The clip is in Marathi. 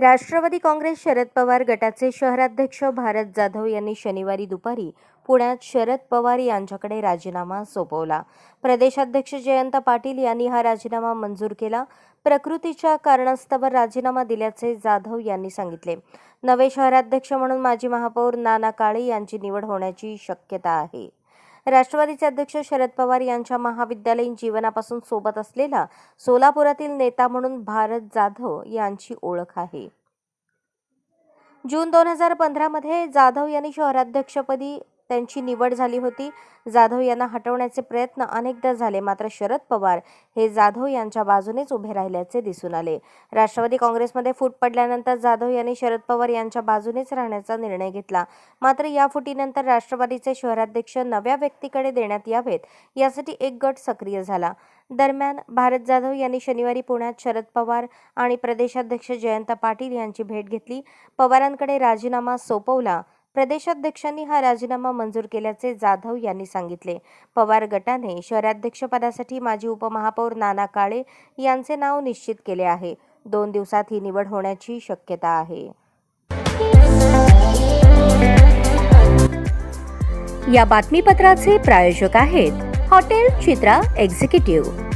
राष्ट्रवादी काँग्रेस शरद पवार गटाचे शहराध्यक्ष भारत जाधव यांनी शनिवारी दुपारी पुण्यात शरद पवार यांच्याकडे राजीनामा सोपवला. प्रदेशाध्यक्ष जयंत पाटील यांनी हा राजीनामा मंजूर केला. प्रकृतीच्या कारणास्तव राजीनामा दिल्याचे जाधव यांनी सांगितले. नवे शहराध्यक्ष म्हणून माजी महापौर नाना काळे यांची निवड होण्याची शक्यता आहे. राष्ट्रवादीचे अध्यक्ष शरद पवार यांच्या महाविद्यालयीन जीवनापासून सोबत असलेला सोलापुरातील नेता म्हणून भारत जाधव यांची ओळख आहे. जून दोन हजार पंधरामध्ये जाधव यांनी शहराध्यक्षपदी त्यांची निवड झाली होती. जाधव यांना हटवण्याचे प्रयत्न अनेकदा झाले मात्र शरद पवार हे जाधव यांच्या बाजूनेच उभे राहिल्याचे दिसून आले. राष्ट्रवादी काँग्रेसमध्ये फूट पडल्यानंतर जाधव यांनी शरद पवार यांच्या बाजूनेच राहण्याचा निर्णय घेतला. मात्र या फुटीनंतर राष्ट्रवादीचे शहराध्यक्ष नव्या व्यक्तीकडे देण्यात यावेत यासाठी एक गट सक्रिय झाला. दरम्यान भारत जाधव यांनी शनिवारी पुण्यात शरद पवार आणि प्रदेशाध्यक्ष जयंत पाटील यांची भेट घेतली. पवारांकडे राजीनामा सोपवला. प्रदेशाध्यक्षांनी हा राजीनामा मंजूर केल्याचे जाधव यांनी सांगितले. पवार गटाने शहराध्यक्षपदासाठी माजी उपमहापौर नाना काळे यांचे नाव निश्चित केले आहे. दोन दिवसात ही निवड होण्याची शक्यता आहे. या बातमीपत्राचे प्रायोजक आहेत हॉटेल चित्रा एक्झिक्युटिव्ह.